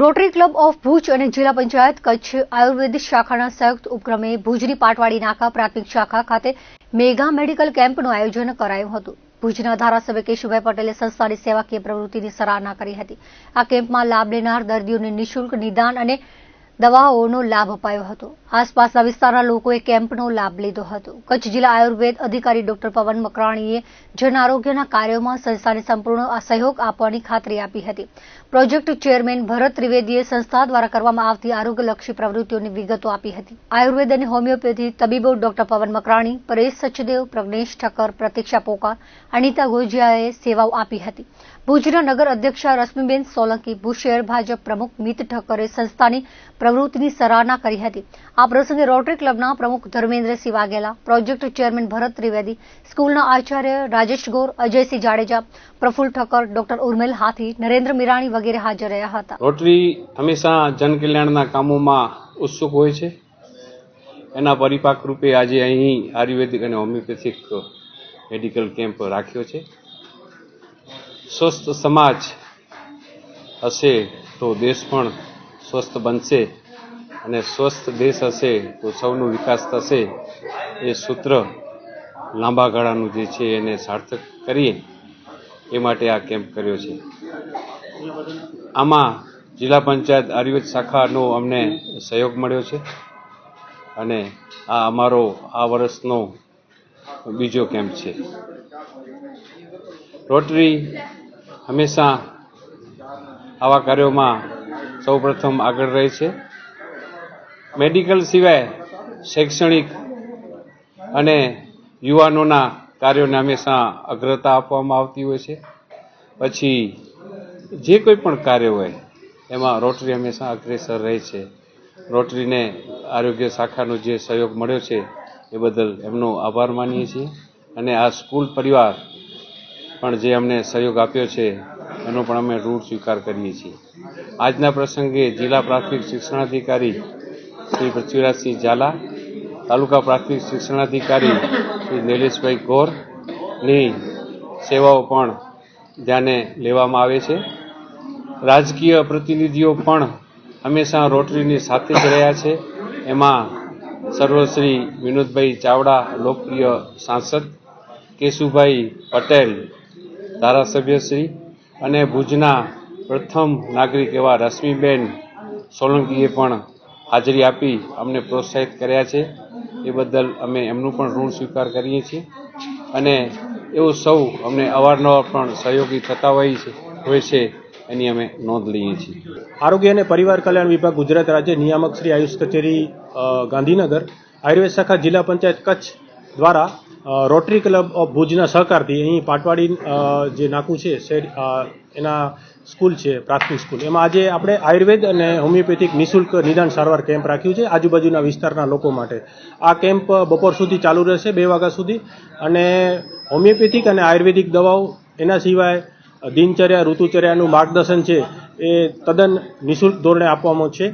Rotary club of Bhuj અને જિલ્લા પંચાયત કચ્છ આયુર્વેદ શાખાના સંયુક્ત ઉપક્રમે ભુજની પાટવાડી નાકા પ્રાથમિક શાખા ખાતે મેગા મેડિકલ કેમ્પનું આયોજન કરાયું હતું. ભુજના ધારાસભ્ય કેશુભાઈ પટેલે સંસ્થાની સેવાકીય પ્રવૃત્તિની સરાહના કરી હતી. આ કેમ્પમાં લાભ લેનાર દર્દીઓને નિઃશુલ્ક નિદાન અને દવાઓનો લાભ અપાયો હતો. આસપાસના વિસ્તારના લોકોએ કેમ્પનો લાભ લીધો હતો. કચ્છ જિલ્લા આયુર્વેદ અધિકારી ડોક્ટર પવન મકરાણીએ જન આરોગ્યના કાર્યોમાં સંસ્થાને સંપૂર્ણ સહયોગ આપવાની ખાતરી આપી હતી. પ્રોજેક્ટ ચેરમેન ભરત ત્રિવેદીએ સંસ્થા દ્વારા કરવામાં આવતી આરોગ્યલક્ષી પ્રવૃત્તિઓની વિગતો આપી હતી. આયુર્વેદ અને હોમિયોપેથી તબીબો ડોક્ટર પવન મકરાણી, પરેશ સચદેવ, પ્રજ્ઞેશ ઠક્કર, પ્રતીક્ષા પોકાર, અનિતા ગોજિયાએ સેવાઓ આપી હતી. ભુજના નગર અધ્યક્ષા રશ્મિબેન સોલંકી ભુજ શહેર ભાજપ પ્રમુખ મિત ઠક્કરે સંસ્થાની પ્રવૃત્તિની સરાહના કરી હતી. આ પ્રસંગે રોટરી ક્લબના પ્રમુખ ધર્મેન્દ્રસિંહ વાઘેલા, પ્રોજેક્ટ ચેરમેન ભરત ત્રિવેદી, સ્કૂલના આચાર્ય રાજેશ ગોર, અજયસિંહ જાડેજા પ્રફુલ ઠક્કર, ડોક્ટર ઉર્મેલ હાથી, નરેન્દ્ર મિરાણી વગેરે હાજર રહ્યા હતા. રોટરી હંમેશા જનકલ્યાણના કામોમાં ઉત્સુક હોય છે. એના પરિપાક રૂપે આજે અહીં આયુર્વેદિક અને હોમિયોપેથિક મેડિકલ કેમ્પ રાખ્યો છે. સ્વસ્થ સમાજ હશે તો દેશ પણ સ્વસ્થ બનશે અને સ્વસ્થ દેશ હશે તો સૌનો વિકાસ થશે એ સૂત્ર લાંબા ગાળાનું જે છે એને સાર્થક કરીએ એ માટે આ કેમ્પ કર્યો છે. આમાં જિલ્લા પંચાયત આયુર્વેદ શાખાનો અમને સહયોગ મળ્યો છે અને આ અમારો આ વર્ષનો બીજો કેમ્પ છે. રોટરી હંમેશા આવા કાર્યોમાં સૌપ્રથમ આગળ રહે છે. મેડિકલ સિવાય શૈક્ષણિક અને યુવાનોના કાર્યોને હંમેશા અગ્રતા આપવામાં આવતી હોય છે. પછી જે કોઈ પણ કાર્ય હોય, એમાં રોટરી હંમેશા અગ્રેસર રહે છે. રોટરીને આરોગ્ય શાખાનો જે સહયોગ મળ્યો છે, એ બદલ એમનો આભાર માનીએ છીએ. અને આ સ્કૂલ પરિવાર પણ જે અમને સહયોગ આપ્યો છે એનો પણ અમે ઋણ સ્વીકાર કરીએ છીએ. આજના પ્રસંગે જિલ્લા પ્રાથમિક શિક્ષણાધિકારી શ્રી પૃથ્વીરાજસિંહ ઝાલા, તાલુકા પ્રાથમિક શિક્ષણાધિકારી શ્રી નિલેશભાઈ ગોરની સેવાઓ પણ ધ્યાને લેવામાં આવે છે. રાજકીય પ્રતિનિધિઓ પણ હંમેશા રોટરીની સાથે જ રહ્યા છે. એમાં સર્વશ્રી વિનોદભાઈ ચાવડા, લોકપ્રિય સાંસદ કેશુભાઈ પટેલ, ધારાસભ્યશ્રી અને ભુજના પ્રથમ નાગરિક એવા રશ્મિબેન સોલંકીએ પણ હાજરી આપી અમને પ્રોત્સાહિત કર્યા છે. એ બદલ અમે એમનું પણ ઋણ સ્વીકાર કરીએ છીએ. અને એવું સૌ અમને અવારનવાર પણ સહયોગી થતા હોય છે હોય છે એની અમે નોંધ લઈએ છીએ. આરોગ્ય અને પરિવાર કલ્યાણ વિભાગ ગુજરાત રાજ્ય નિયામક શ્રી આયુષ કચેરી ગાંધીનગર આયુર્વેદ શાખા જિલ્લા પંચાયત કચ્છ દ્વારા રોટરી ક્લબ ઓફ ભુજના સહકારથી અહીં પાટવાડી જે નાકું છે એના સ્કૂલ છે, પ્રાથમિક સ્કૂલ. એમાં આજે આપણે આયુર્વેદ અને હોમિયોપેથિક નિઃશુલ્ક નિદાન સારવાર કેમ્પ રાખ્યું છે, આજુબાજુના વિસ્તારના લોકો માટે. આ કેમ્પ બપોર સુધી ચાલુ રહેશે, બે વાગ્યા સુધી. અને હોમિયોપેથિક અને આયુર્વેદિક દવાઓ એના સિવાય દિનચર્યા, ઋતુચર્યાનું માર્ગદર્શન છે, એ તદ્દન નિઃશુલ્ક ધોરણે આપવામાં છે.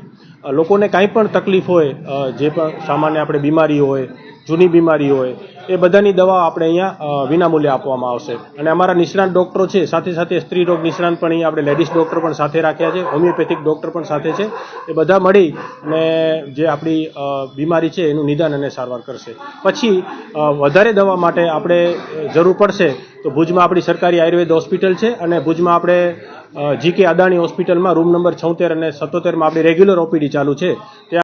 લોકોને કાંઈ પણ તકલીફ હોય જે પણ સામાન્ય આપણે બીમારી હોય, જૂની બીમારી હોય એ બધાની દવા આપણે અહીંયા વિનામૂલ્ય આપવામાં આવશે. અને અમારા નિષ્ણાંત ડૉક્ટરો છે, સાથે સાથે સ્ત્રી રોગ નિષ્ણાંત પણ અહીંયા આપણે લેડીઝ ડૉક્ટર પણ સાથે રાખ્યા છે, હોમિયોપેથિક ડૉક્ટર પણ સાથે છે. એ બધા મળી અને જે આપણી બીમારી છે એનું નિદાન અને સારવાર કરશે. પછી વધારે દવા માટે આપણે જરૂર પડશે તો ભુજમાં આપણી સરકારી આયુર્વેદ હોસ્પિટલ છે અને ભુજમાં આપણે જી કે અદાણી હોસ્પિટલમાં રૂમ નંબર છોતેર અને સત્તોતેરમાં આપણી રેગ્યુલર ઓપીડી ચાલુ છે. ત્યાં